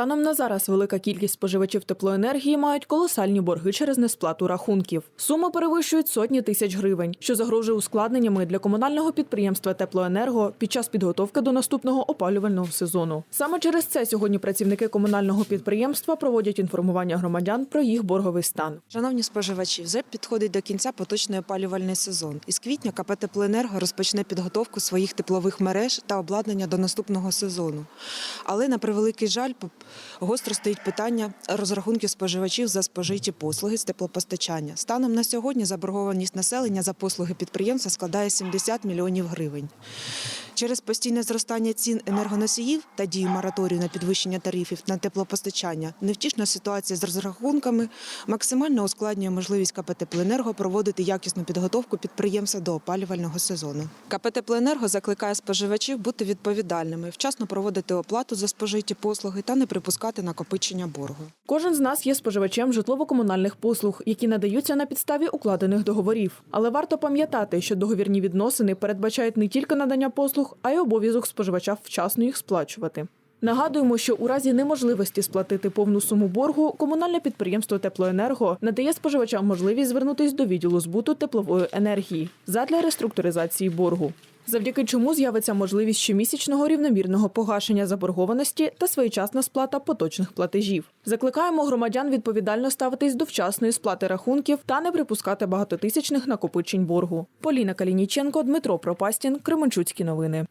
Станом на зараз велика кількість споживачів теплоенергії мають колосальні борги через несплату рахунків. Суми перевищують сотні тисяч гривень, що загрожує ускладненнями для комунального підприємства Теплоенерго під час підготовки до наступного опалювального сезону. Саме через це сьогодні працівники комунального підприємства проводять інформування громадян про їх борговий стан. Шановні споживачі, вже підходить до кінця поточний опалювальний сезон. Із квітня КП «Теплоенерго» розпочне підготовку своїх теплових мереж та обладнання до наступного сезону. Але на превеликий жаль, гостро стоїть питання розрахунків споживачів за спожиті послуги з теплопостачання. Станом на сьогодні заборгованість населення за послуги підприємства складає 70 мільйонів гривень. Через постійне зростання цін енергоносіїв та дію мораторію на підвищення тарифів на теплопостачання, невтішна ситуація з розрахунками максимально ускладнює можливість КП «Теплоенерго» проводити якісну підготовку підприємства до опалювального сезону. КП «Теплоенерго» закликає споживачів бути відповідальними, вчасно проводити оплату за спожиті послуги та не припускати накопичення боргу. Кожен з нас є споживачем житлово-комунальних послуг, які надаються на підставі укладених договорів. Але варто пам'ятати, що договірні відносини передбачають не тільки надання послуг, а й обов'язок споживача вчасно їх сплачувати. Нагадуємо, що у разі неможливості сплатити повну суму боргу, комунальне підприємство Теплоенерго надає споживачам можливість звернутись до відділу збуту теплової енергії задля реструктуризації боргу. Завдяки чому з'явиться можливість щомісячного рівномірного погашення заборгованості та своєчасна сплата поточних платежів. Закликаємо громадян відповідально ставитись до вчасної сплати рахунків та не припускати багатотисячних накопичень боргу. Поліна Калініченко, Дмитро Пропастін, Кременчуцькі новини.